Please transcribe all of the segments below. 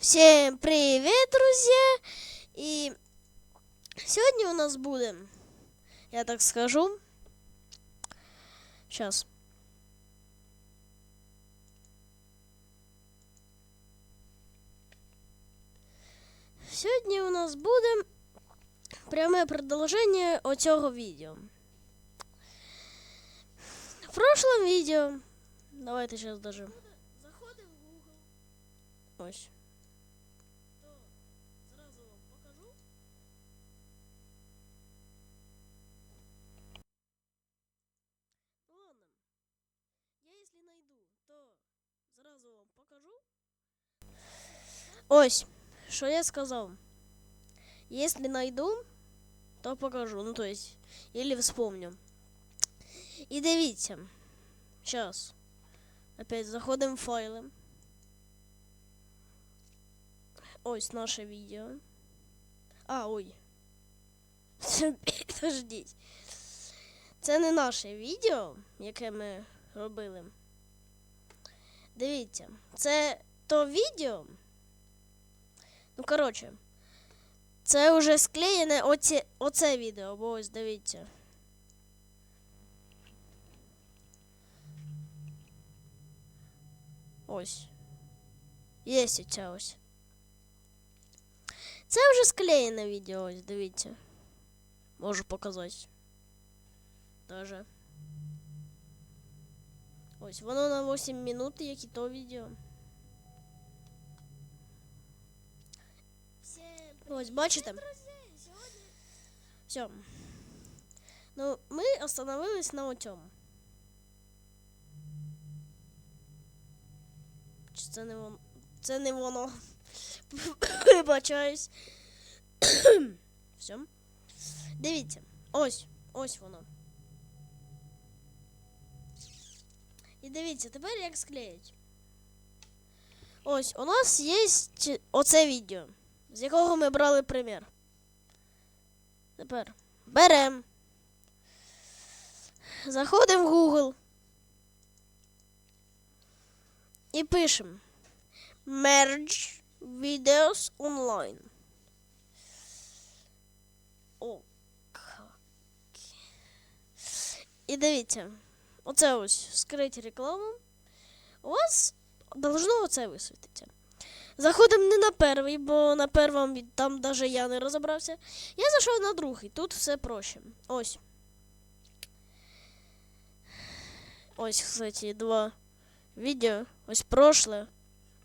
Всем привет, друзья! И сегодня у нас будет, я так скажу, сейчас. Сьогодні у нас буде пряме продовження оцього відео. В прошлом відео. Давайте зараз даже. Заходимо в Google. Ось. Зразу вам покажу. Ось, що я сказав. Если найду, то покажу. Ну, то есть, или вспомню. І дивіться. Сейчас. Опять заходимо в файли. Ось наше відео. А, ой. Подождіть. Це не наше відео, яке ми робили. Дивіться, це то відео. Ну, коротше, це вже склеєне оці, оце відео, бо ось дивіться. Ось. Є оця ось. Це вже склеєне відео, ось, дивіться. Можу показати. Даже. Ось, воно на 8 минут, як і то відео. Ось, бачите? Все. Ну, ми остановились на оцьому. Чи це не воно? Це не воно. Вибачаюсь. Все. Дивіться. Ось. Ось воно. І дивіться, тепер як склеїть. Ось, у нас є оце відео, з якого ми брали примір. Тепер беремо. Заходимо в Google. І пишемо Merge Videos Online. О, І дивіться, оце ось скрить рекламу. У вас должно оце висвітитися. Заходимо не на перший, бо на першому там навіть я не розібрався. Я зайшов на другий, тут все проще. Ось. Ось, кстати, два видео. Ось прошлое.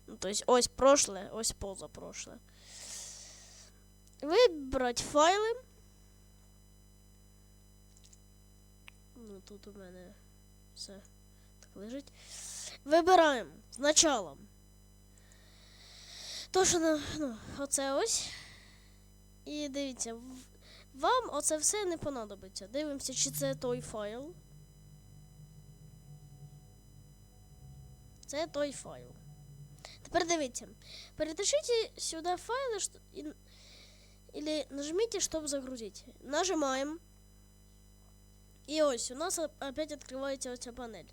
Ну, то есть ось прошлое, ось позапрошлое. Вибрати файли. Ну, тут у мене все так лежить. Вибираємо спочатку. То, що на, ну, оце ось. І дивіться, вам оце все не понадобиться. Дивимося, чи це той файл. Це той файл. Тепер дивіться. Перетащите сюда файлы что- и, или нажмите, чтобы загрузить. Нажимаем. І ось у нас опять відкривається оця панель.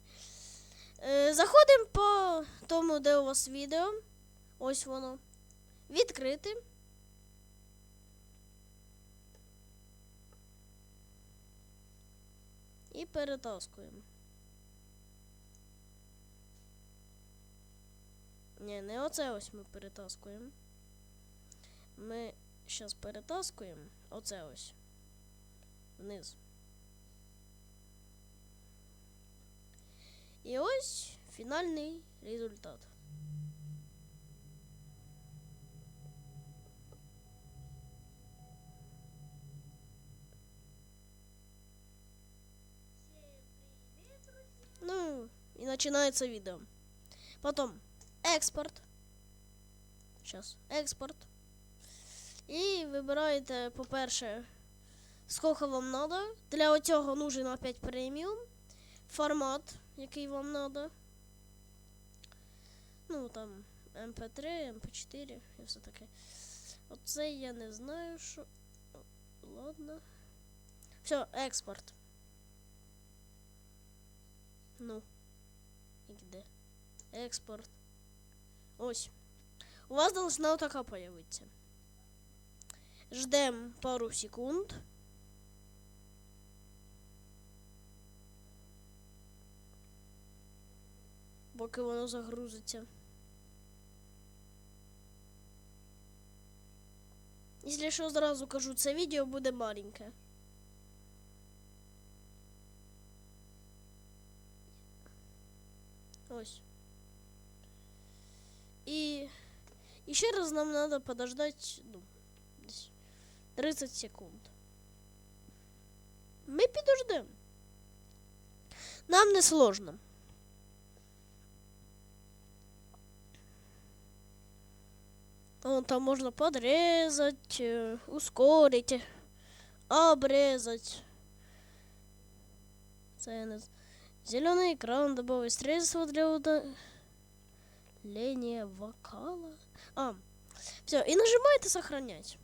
Е, заходимо по тому, де у вас відео. Ось воно. Відкрити. І перетаскуємо. Ні, не оце ось ми перетаскуємо. Ми зараз перетаскуємо оце ось. Вниз. І ось фінальний результат. Ну, и начинается видео. Потом експорт. Сейчас, експорт. І вибираєте, по-перше, скільки вам треба. Для цього нужен опять преміум. Формат, який вам треба. Ну, там, MP3, MP4 і все таке. Оце я не знаю, що. Ладно. Все, експорт. Ну. І де? Експорт. Ось. у вас должна вот такая появиться. Ждем пару секунд. Поки воно загрузиться. Якщо що, зразу кажу, це відео буде маленьке. Ось. І, ще раз нам треба подождати ну, десь 30 секунд. Ми підождемо. Нам не сложно. Там можно подрезать, э, ускорить, обрезать. Зеленый экран добавить средства для удаления вокала. А, все, и нажимаете сохранять.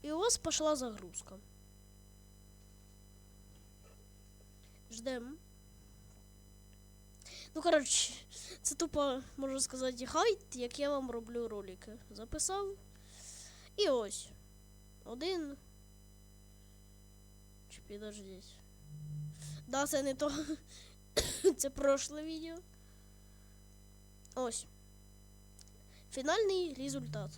И у вас пошла загрузка. Ждем. Ну, коротше, це тупо, можна сказати, хайт, як я вам роблю ролики. Записав. І ось. Один. Чи підождіть. Да, це не то. це прошле відео. Ось. Фінальний результат.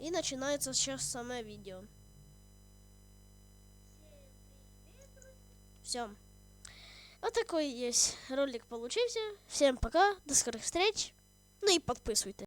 І починається зараз саме відео. Все. Вот такой есть ролик получился. Всем пока, до скорых встреч. Ну и подписывайтесь.